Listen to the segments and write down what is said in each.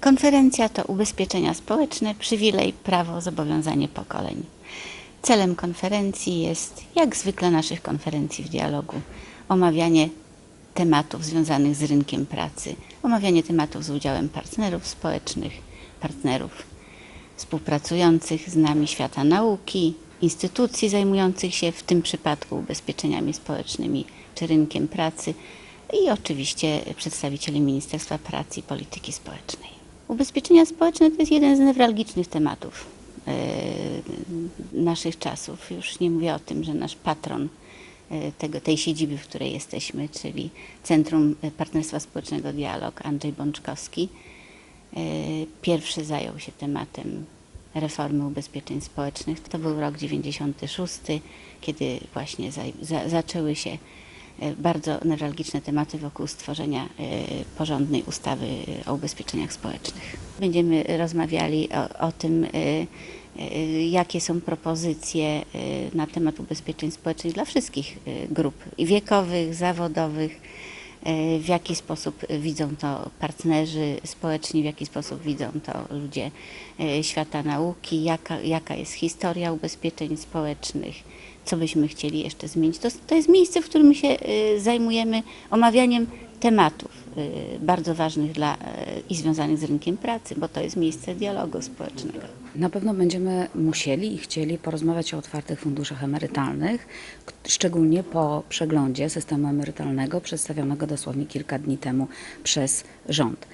Konferencja to ubezpieczenia społeczne, przywilej, prawo, zobowiązanie pokoleń. Celem konferencji jest, jak zwykle naszych konferencji w dialogu, omawianie tematów związanych z rynkiem pracy, omawianie tematów z udziałem partnerów społecznych, partnerów współpracujących z nami świata nauki, instytucji zajmujących się w tym przypadku ubezpieczeniami społecznymi czy rynkiem pracy i oczywiście przedstawicieli Ministerstwa Pracy i Polityki Społecznej. Ubezpieczenia społeczne to jest jeden z newralgicznych tematów e, naszych czasów. Już nie mówię o tym, że nasz patron e, tego, tej siedziby, w której jesteśmy, czyli Centrum Partnerstwa Społecznego Dialog, Andrzej Bączkowski, e, pierwszy zajął się tematem reformy ubezpieczeń społecznych. To był rok 96, kiedy właśnie za, za, zaczęły się bardzo newralgiczne tematy wokół stworzenia e, porządnej ustawy o ubezpieczeniach społecznych. Będziemy rozmawiali o, o tym, e, e, jakie są propozycje e, na temat ubezpieczeń społecznych dla wszystkich e, grup wiekowych, zawodowych, e, w jaki sposób widzą to partnerzy społeczni, w jaki sposób widzą to ludzie e, świata nauki, jaka, jaka jest historia ubezpieczeń społecznych, co byśmy chcieli jeszcze zmienić. To, to jest miejsce, w którym się e, zajmujemy omawianiem tematów e, bardzo ważnych dla i związanych z rynkiem pracy, bo to jest miejsce dialogu społecznego. Na pewno będziemy musieli i chcieli porozmawiać o otwartych funduszach emerytalnych, szczególnie po przeglądzie systemu emerytalnego przedstawionego dosłownie kilka dni temu przez rząd.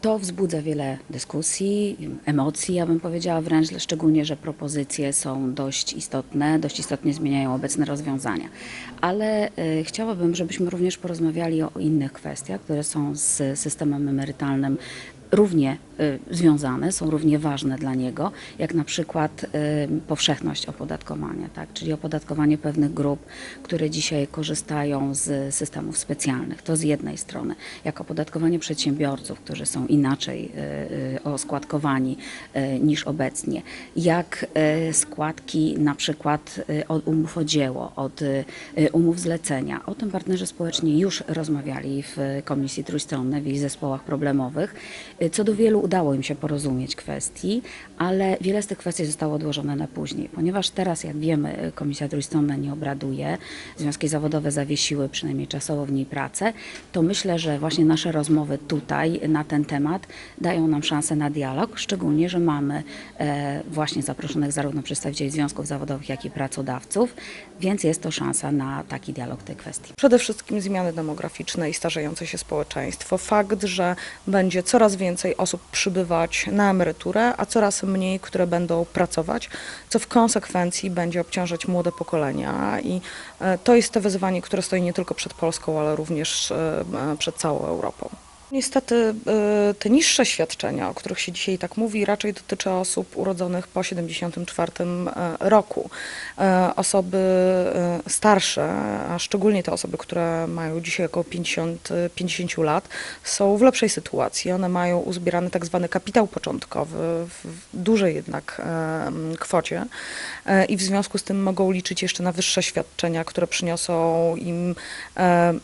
To wzbudza wiele dyskusji, emocji, ja bym powiedziała wręcz, szczególnie, że propozycje są dość istotne, dość istotnie zmieniają obecne rozwiązania. Ale y, chciałabym, żebyśmy również porozmawiali o innych kwestiach, które są z systemem emerytalnym równie związane, są równie ważne dla niego, jak na przykład y, powszechność opodatkowania, tak? czyli opodatkowanie pewnych grup, które dzisiaj korzystają z systemów specjalnych. To z jednej strony, jak opodatkowanie przedsiębiorców, którzy są inaczej y, y, oskładkowani y, niż obecnie, jak y, składki na przykład y, od umów o dzieło, od y, y, umów zlecenia. O tym partnerzy społeczni już rozmawiali w Komisji Trójstronnej, w ich zespołach problemowych. Y, Co do wielu udało im się porozumieć kwestii, ale wiele z tych kwestii zostało odłożone na później, ponieważ teraz, jak wiemy, Komisja Trójstronna nie obraduje, związki zawodowe zawiesiły przynajmniej czasowo w niej pracę, to myślę, że właśnie nasze rozmowy tutaj na ten temat dają nam szansę na dialog, szczególnie, że mamy e, właśnie zaproszonych zarówno przedstawicieli związków zawodowych, jak i pracodawców, więc jest to szansa na taki dialog tej kwestii. Przede wszystkim zmiany demograficzne i starzejące się społeczeństwo. Fakt, że będzie coraz więcej osób przybywać na emeryturę, a coraz mniej, które będą pracować, co w konsekwencji będzie obciążać młode pokolenia. I e, to jest to wyzwanie, które stoi nie tylko przed Polską, ale również e, przed całą Europą. Niestety e, te niższe świadczenia, o których się dzisiaj tak mówi, raczej dotyczy osób urodzonych po 74 e, roku. E, Osoby e, starsze, a szczególnie te osoby, które mają dzisiaj około 50, e, 50 lat, są w lepszej sytuacji. One mają uzbierany tak zwany kapitał początkowy w dużej jednak kwocie i w związku z tym mogą liczyć jeszcze na wyższe świadczenia, które przyniosą im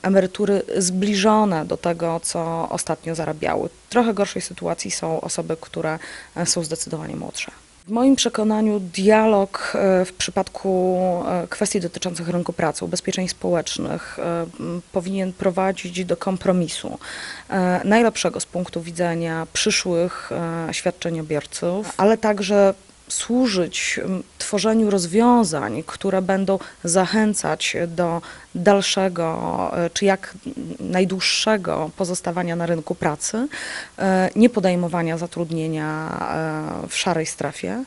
emerytury zbliżone do tego, co ostatnio zarabiały. W trochę gorszej sytuacji są osoby, które e, są zdecydowanie młodsze. W moim przekonaniu dialog e, w przypadku e, kwestii dotyczących rynku pracy, ubezpieczeń społecznych powinien prowadzić do kompromisu najlepszego z punktu widzenia przyszłych świadczeniobiorców, ale także służyć m, tworzeniu rozwiązań, które będą zachęcać do dalszego e, czy jak najdłuższego pozostawania na rynku pracy, e, nie podejmowania zatrudnienia e, w szarej strefie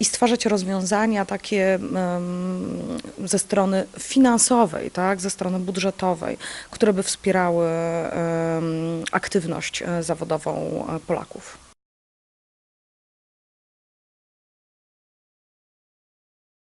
i stwarzać rozwiązania takie em, ze strony finansowej, tak, ze strony budżetowej, które by wspierały aktywność zawodową Polaków.